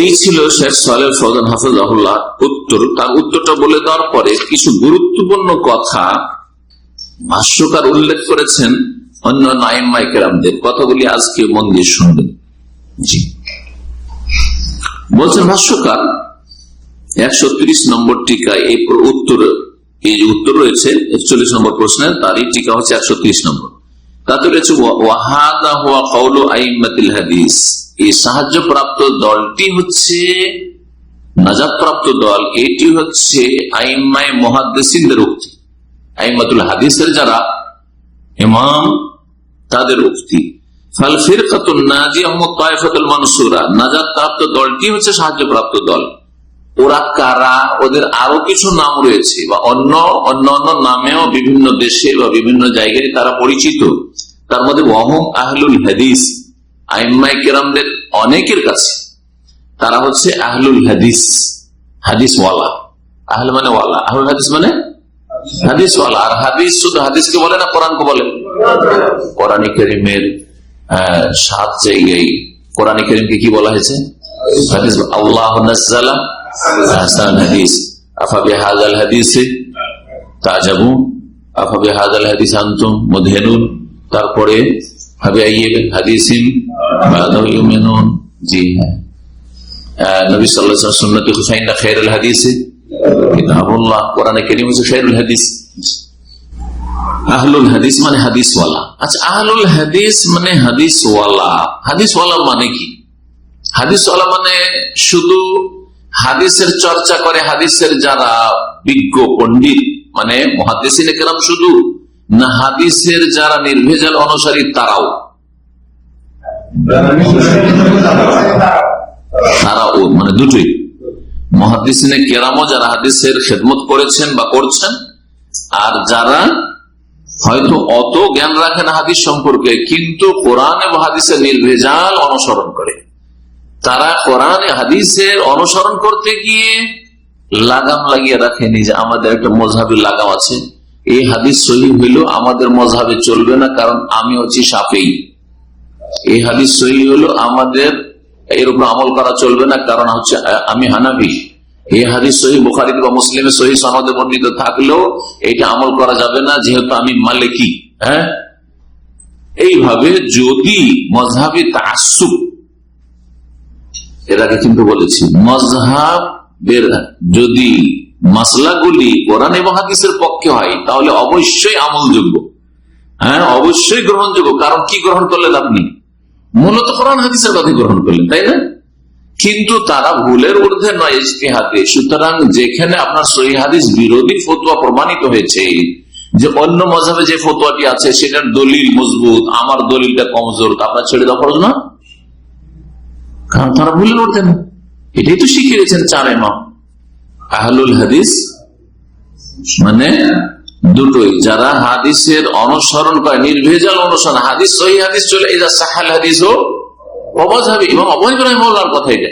এই ছিল শেখ সালেহ ফৌজান হাফিজাহুল্লাহ উত্তর। তার উত্তরটা বলে দেওয়ার পরে কিছু গুরুত্বপূর্ণ কথা ভাষ্যকার উল্লেখ করেছেন অন্য নাইম মাইকেরামদের কথাগুলি আজকে মন দিয়ে শুনবেন। জি। বলছেন, ভাষ্যকার, একশো তিরিশ নম্বর টিকা এই উত্তর, এই যে উত্তর রয়েছে, একচল্লিশ নম্বর প্রশ্নের, তারই টিকা হচ্ছে একশো নম্বর। তাতে রয়েছে ওয়া- ওয়াহাদা হুয়া সাহায্য প্রাপ্ত দলটি হচ্ছে নাজাদ প্রাপ্ত দল, এটি হচ্ছে আইম্মায় মহাদ্দেসিনদের উক্তি। আইম্মাতুল হাদিসের যারা ইমাম, তাদের উক্তি। ফাল ফিরকাতুন নাজিয়া হুম তায়েফাতুল মানসুরা। নাজাদ প্রাপ্ত দলটি হচ্ছে সাহায্যপ্রাপ্ত দল। ওরা কারা? ওদের আরও কিছু নাম রয়েছে বা অন্য অন্য অন্য নামেও বিভিন্ন দেশে বা বিভিন্ন জায়গায় তারা পরিচিত। তার মধ্যে ওয়াহম আহলুল হাদিস আইম্মাই কেরামদের অনেকের কাছে। তারা হচ্ছে আহলুল হাদিস হাদিস ওয়ালা। আহল মানে ওয়ালা। আহলুল হাদিস মানে হাদিস ওয়ালা। আর হাদিস শুধু হাদিসকে বলে না কোরআনকে বলে? কোরআন করিমের সাত জায়গায় কোরআন করিমকে কি বলা হয়েছে? হাদিস আল্লাহ নাজ্জালা আহসান হাদিস। আফা বিহাযাল হাদিসে তাজাবুন। আফা বিহাযাল হাদিস আনতুম মুদহিনুন। তারপরে হ্যাঁ। হাদিসে। মানে হাদিসওয়ালা। আচ্ছা হাদিস মানে হাদিসওয়ালা। মানে কি? হাদিসওয়ালা মানে শুধু হাদিসের চর্চা করে হাদিসের যারা বিজ্ঞ পণ্ডিত মানে মহাদিসিন কেরাম শুধু না হাদিসের যারা নির্ভেজাল অনুসারী, তারাও। তারাও মানে দুটোই। মহাদিসিনে কেরামও যারা হাদিসের খেদমত করেছেন বা করছেন, আর যারা হয়তো অত জ্ঞান রাখেন হাদিস সম্পর্কে, কিন্তু কোরআন এবং হাদিসের নির্ভেজাল অনুসরণ করে। তারা কোরআন হাদিসের অনুসরণ করতে গিয়ে লাগাম লাগিয়ে রাখেনি যে আমাদের একটা মজাবের লাগাম আছে। এই হাদিস সহি হইল আমাদের মজাবে চলবে না, কারণ আমি হচ্ছি সাপেই এই হাদিস সহি হলো আমাদের এর উপর আমল করা চলবে না, কারণ হচ্ছে আমি হানাবি এই হাদিস সহি বুখারি বা মুসলিমের সহি সনদে বর্ণিত থাকলেও এটা আমল করা যাবে না, যেহেতু আমি মালিকি হ্যাঁ? এইভাবে যদি মজহাবি তাসুব এর আগে কিন্তু বলেছি মজহাবের যদি মাসলাগুলি কোরআন এবং হাদিসের পক্ষে হয়, তাহলে অবশ্যই আমলযোগ্য। হ্যাঁ অবশ্যই গ্রহণযোগ্য। কারণ কি গ্রহণ করলেন আপনি? মূলত কোরআন, হাদিসের কথা গ্রহণ করলেন, তাই না? কিন্তু তারা ভুলের ঊর্ধ্বে নয় ইজতিহাদে। সুতরাং যেখানে আপনার সহি হাদিস বিরোধী ফতুয়া প্রমাণিত হয়েছে, যে অন্য মজাবে যে ফতুয়াটি আছে, সেটার দলিল মজবুত, আমার দলিলটা কমজোর আপনার ছেড়ে দেওয়া ফরজ না? কারণ তারা ভুলের ঊর্ধ্বে না এটাই তো শিখিয়েছেন চার এমাম আহলুল হাদিস মানে দুটোই। যারা হাদিসের অনুসরণ করে, নির্ভেজাল অনুসরণ, হাদিস সহি, হাদিস চলে এই যা সাহাল হাদিস ও অবজাবি এবং অবহিব রহমার কথা এটা।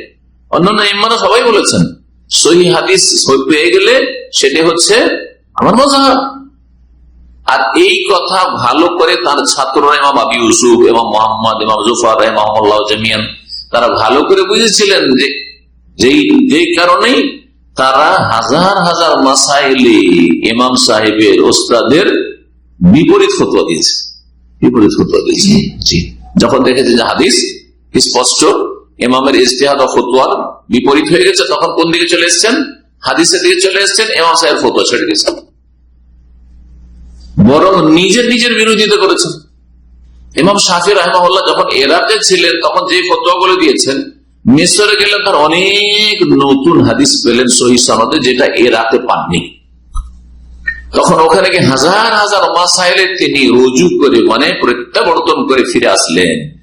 অন্যান্য ইমারা সবাই বলেছেন, সহি হাদিস পেয়ে গেলে সেটা হচ্ছে আমার মজা আর এই কথা ভালো করে তার ছাত্ররা, ইমাম আবি ইউসুফ এবং মোহাম্মদ, ইমাম জুফার জামিয়ান, তারা ভালো করে বুঝেছিলেন যে যেই কারণেই তারা হাজার হাজার মাসাইলে ইমাম সাহেবের ওস্তাদের বিপরীত ফতুয়া দিয়েছে। বিপরীত ফতোয়া দিয়েছে। জি যখন দেখেছে যে হাদিস স্পষ্ট ইমামের ইস্তেহাদ ফতোয়ার বিপরীত হয়ে গেছে তখন কোন দিকে চলে এসছেন? হাদিসের দিকে চলে এসছেন ইমাম সাহেব ফতোয়া ছেড়ে দিয়েছেন বরং নিজের নিজের বিরোধিতা করেছেন। ইমাম শাফি রহমাল্লাহ যখন এরাকে ছিলেন তখন যে ফতোয়াগুলো দিয়েছেন মিশরে গেলেন তার অনেক নতুন হাদিস পেলেন সহি সনদে, যেটা এরাতে পাননি। তখন ওখানে গিয়ে হাজার হাজার মাসাইলে তিনি রুজু করে মানে প্রত্যাবর্তন করে ফিরে আসলেন।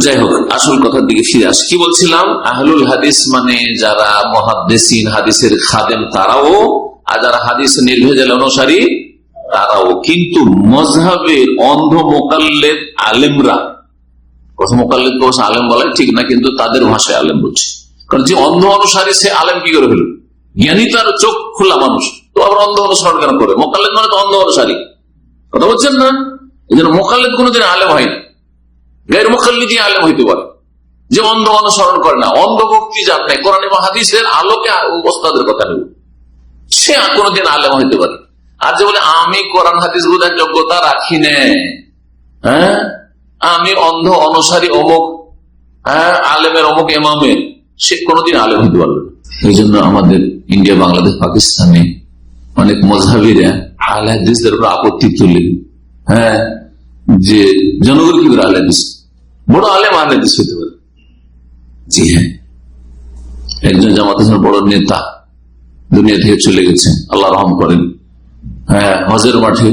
যাই হোক, আসল কথার দিকে ফিরে আস। কি বলছিলাম? আহলুল হাদিস মানে যারা মহাদ্দেসিন, হাদিসের খাদেম, তারাও, আর যারা হাদিস নির্ভেজাল অনুসারী, তারাও। কিন্তু মজহাবের অন্ধ মোকাল্লেদ আলেমরা কথা মোকাল্লেদ তো আলেম বলাই ঠিক না, কিন্তু তাদের ভাষায় আলেম বলছে। কারণ যে অন্ধ অনুসারী, সে আলেম কি করে হলো জ্ঞানী তার চোখ খোলা মানুষ, তো আবার অন্ধ অনুসরণ কেন করে মোকাল্লেদ মানে তো অন্ধ অনুসারী। কথা বলছেন না? এই জন্য মোকাল্লেদ কোনোদিন আলেম হয় না। গায়ের মোকাল্লি দিয়ে আলেম হইতে পারে। যে অন্ধ অনুসরণ করে না, অন্ধ ভক্তি যার নাই। কোরআন এবং হাদিসের আলোকে ওস্তাদের কথা নেব সে কোনোদিন আলেম হইতে পারে আর যে বলে, আমি কোরআন হাদিস বোঝার যোগ্যতা রাখি নে। হ্যাঁ? আমি অন্ধ, অনুসারী অমুক হ্যাঁ আলেমের অমুক এমামের সে কোনোদিন আলেম হইতে পারবে না। এই জন্য আমাদের ইন্ডিয়া, বাংলাদেশ, পাকিস্তানে অনেক মজাবিরা আল হাদিসদের উপর আপত্তি তুলে হ্যাঁ যে জনগণ কি করে আল হাদিস? বড় আলেম আল হাদিস হইতে পারে। জি হ্যাঁ। একজন জামাত বড় নেতা দুনিয়া থেকে চলে গেছেন, আল্লাহ রহম করেন। হ্যাঁ হজের মাঠে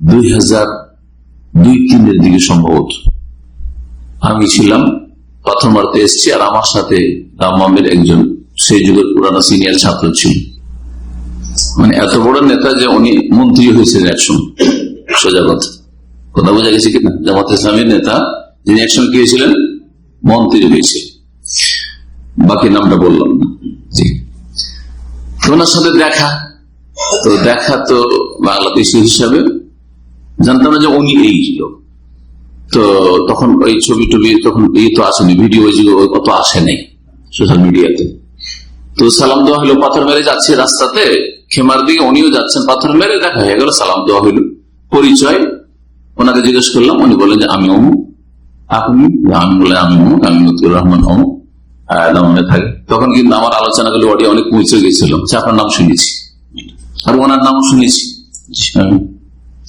দুই হাজার দুই তিনের দিকে সম্ভবত। আমি ছিলাম, প্রথম মারতে এসছি আর আমার সাথে রামের একজন, সেই যুগের পুরানো সিনিয়র ছাত্র ছিল। মানে এত বড় নেতা যে উনি মন্ত্রী হয়েছিলেন একসময়। সোজা কথা। কথা বোঝা গেছে কিনা? জামাত ইসলামের নেতা, যিনি একসময় কি হয়েছিলেন মন্ত্রী হয়েছে। বাকি নামটা বললাম না। জি। ওনার সাথে দেখা। তো দেখা তো বাংলাদেশি হিসাবে জানতাম না যে উনি এই লোক। তো তখন ওই ছবি টবি তখন এই তো আসেনি ভিডিও অত আসে নাই সোশ্যাল মিডিয়াতে। তো সালাম দেওয়া হলো পাথর মেরে যাচ্ছে রাস্তাতে খেমার দিকে উনিও যাচ্ছেন পাথর মেরে দেখা হয়ে গেল সালাম দেওয়া হইল পরিচয় ওনাকে জিজ্ঞেস করলাম উনি বললেন যে আমি অমুক। আপনি? আমি বললেন আমি অমুক আমি মতিউর রহমান অমুক। মনে থাকে। তখন কিন্তু আমার আলোচনা আলোচনাগুলো অডিও অনেক পৌঁছে গেছিল। আপনার নাম শুনেছি। আর ওনার নাম শুনেছি।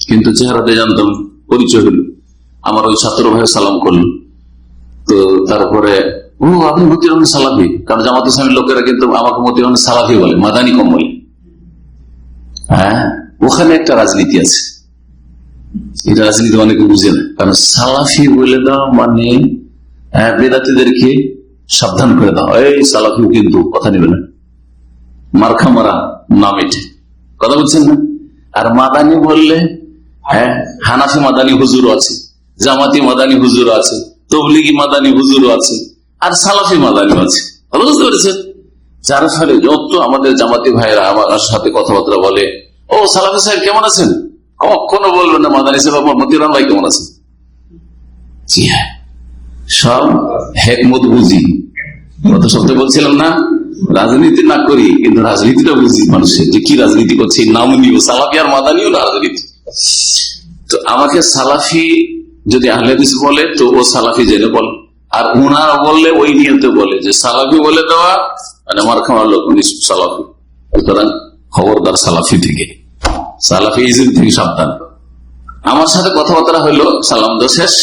কিন্তু চেহারাতে জানতাম পরিচয় হলো আমার ওই ছাত্র ভাই সালাম করল। তো তারপরে, ও, আপনি রহমান সালাফি? কারণ জামাত ইসলামের লোকেরা কিন্তু আমাকে রহমান সালাফি বলে, মাদানি কম বলে হ্যাঁ ওখানে একটা রাজনীতি আছে। এই রাজনীতি অনেকে বুঝে না। কারণ সালাফি বলে দাও মানে বেদাতিদেরকে সাবধান করে দাও। এই সালাফি কিন্তু কথা নেবে না। মার্খা মারা নাম এটে। কথা বলছেন না? আর মাদানি বললে হ্যাঁ হানাফি মাদানি হুজুর আছে, জামাতি মাদানি হুজুর আছে, তবলিগি মাদানি হুজুর আছে, আর সালাফি মাদানি আছে। বুঝতে পেরেছেন? যার ফলে যত আমাদের জামাতি ভাইরা আমার সাথে কথাবার্তা বলে, ও সালাফি সাহেব কেমন আছেন? কখনো বলবেন না, মাদানি সাহেব আমার মতিরাম ভাই কেমন আছেন? জি হ্যাঁ সব হেকমত বুঝি। গত সপ্তাহে বলছিলাম না, রাজনীতি না করি, কিন্তু রাজনীতিটা বুঝি মানুষের, যে কি রাজনীতি করছে নাম নিও সালাফি আর মাদানিও রাজনীতি। তো আমাকে সালাফি যদি আহলেদিস বলে, তো ও সালাফি জেনে বলে। আর উনারা বললে ওই নিয়তে বলে যে সালাফি বলে দেওয়া মানে আমার খাওয়ার লোক সালাফি। সুতরাং খবরদার সালাফি থেকে। সালাফি থেকে সাবধান। আমার সাথে কথাবার্তা হইল, সালাম তো শেষ।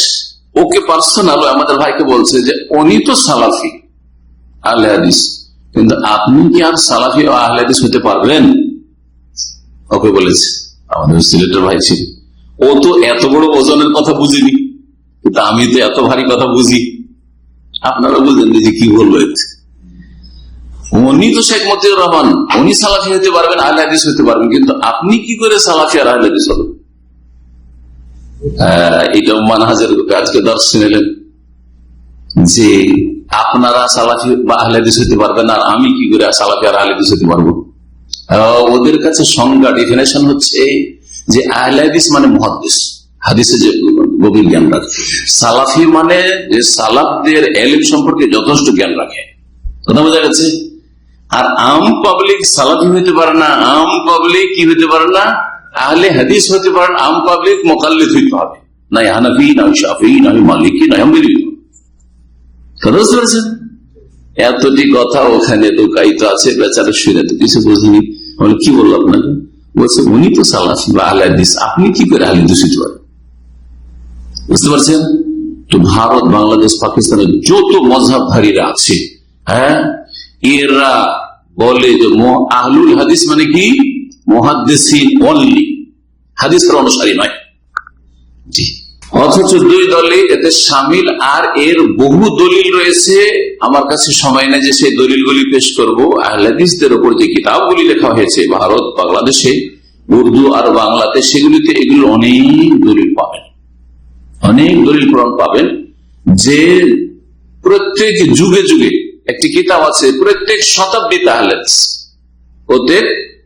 ওকে পার্সোনাল আমাদের ভাইকে বলছে যে উনি তো সালাফি, আহলে হাদিস। কিন্তু আপনি কি আর সালাফি ও আহলে হাদিস হতে পারবেন? ওকে বলেছে। আমাদের সিলেটের ভাই ছিল। ও তো এত বড় ওজনের কথা বুঝিনি, কিন্তু আমি তো এত ভারী কথা বুঝি। আপনারা বুঝলেন যে কি বলব উনি তো শেখ মতিউর রহমান, উনি সালাফি হতে পারবেন, আহলে হাদিস হতে পারবেন, কিন্তু আপনি কি করে সালাফি আর আহলে হাদিস হবেন? এটা মানহাজের আজকে দর্শন এলেন যে আপনারা সালাফি বা আহলেদিস হতে পারবেন, আর আমি কি করে সালাফি আর আহলেদিস হতে পারব? ওদের কাছে সংজ্ঞা ডিফিনেশন হচ্ছে যে আহলাদিস মানে মহাদিস হাদিসে যে গভীর জ্ঞান রাখে। সালাফি মানে যে সালাফদের এলিম সম্পর্কে যথেষ্ট জ্ঞান রাখে। কথা বোঝা গেছে? আর আম পাবলিক সালাফি হইতে পারে না, আম পাবলিক কি হইতে পারে না? আহলে হাদিস হতে না আম পাবলিক মোকাল্লিদ হইতে হবে। নাই হানাফি, নাই শাফি, নাই মালিকি, নাই আম্বিরি বুঝতে পেরেছেন? এতটি কথা ওখানে দোকাইত আছে, বেচারা শুনে তো কিছু বুঝিনি। বলে, কি বলল আপনাকে? বলছে, উনি তো সালাফি, বা আহলে আপনি কি করে হইতে পারেন? বুঝতে পারছেন? তো ভারত, বাংলাদেশ, পাকিস্তানের যত মজাবধারীরা আছে হ্যাঁ এরা বলে যে আহলুল হাদিস মানে কি? মহাদিসিন অনলি হাদিসের অনুসারী নয়। জি। অথচ দুই দলে এতে সামিল, আর এর বহু দলিল রয়েছে। আমার কাছে সময় নেই যে সেই দলিলগুলি পেশ করব। আহলাদিসদের ওপর যে কিতাবগুলি লেখা হয়েছে, ভারত, বাংলাদেশে, উর্দু আর বাংলাতে, সেগুলিতে এগুলো অনেক দলিল পাবেন। অনেক দলিল প্রমাণ পাবেন। যে প্রত্যেক যুগে যুগে একটি কিতাব আছে, প্রত্যেক শতাব্দীতে আহলেদিস। প্রত্যেক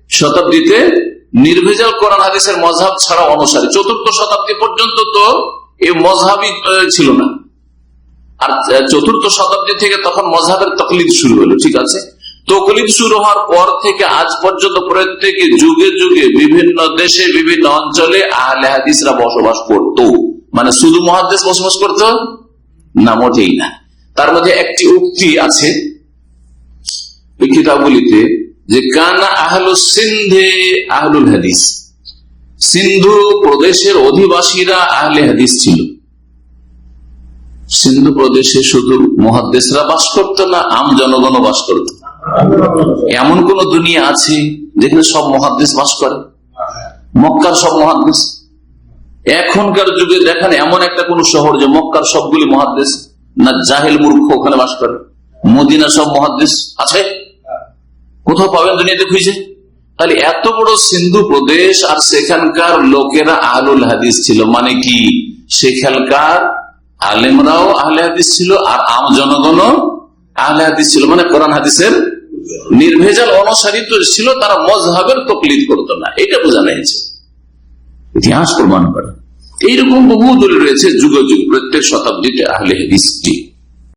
শতাব্দীতে নির্ভেজাল কোরআন হাদিসের মজাব ছাড়া অনুসারে, চতুর্থ শতাব্দী পর্যন্ত তো এই মজাবই ছিল না। আর চতুর্থ শতাব্দী থেকে তখন মজাবের তকলিদ শুরু হলো, ঠিক আছে? তকলিদ শুরু হওয়ার পর থেকে আজ পর্যন্ত যুগে যুগে বিভিন্ন দেশে, বিভিন্ন অঞ্চলে আহলে হাদিসরা বসবাস করত। মানে শুধু মহাদেশ বসবাস করত? না, মোটেই না। তার মধ্যে একটি উক্তি আছে কিতাবগুলিতে যে, কানা আহলু সিন্ধে আহলুল হাদিস। সিন্ধু প্রদেশের অধিবাসীরা আহলে হাদিস ছিল। সিন্ধু প্রদেশে শুধু মহাদেশরা বাস করতো না, আম জনগণ বাস করত। এমন কোন দুনিয়া আছে যেখানে সব মহাদেশ বাস করে? মক্কার সব মহাদেশ এখনকার যুগে দেখেন এমন একটা কোন শহর যে মক্কার সবগুলি মহাদেশ না জাহেল মূর্খ ওখানে বাস করে। মদিনা সব মহাদেশ আছে? কোথাও পাবেন দুনিয়াতে খুঁজে? তাহলে এত বড় সিন্ধু প্রদেশ আর সেখানকার লোকেরা আহলুল হাদিস ছিল। মানে কি? সেখানকার আলেমরাও আহলে হাদিস ছিল আর আম জনগণও আহলে হাদিস ছিল। মানে কোরআন হাদিসের নির্ভেজাল অনুসারী তো ছিল, তারা মজহাবের তকলিদ করতো না। এটা বোঝানো হয়েছে ইতিহাস প্রমাণ করে। এইরকম বহু দল রয়েছে যুগ যুগ, প্রত্যেক শতাব্দীতে আহলে হাদিসটি।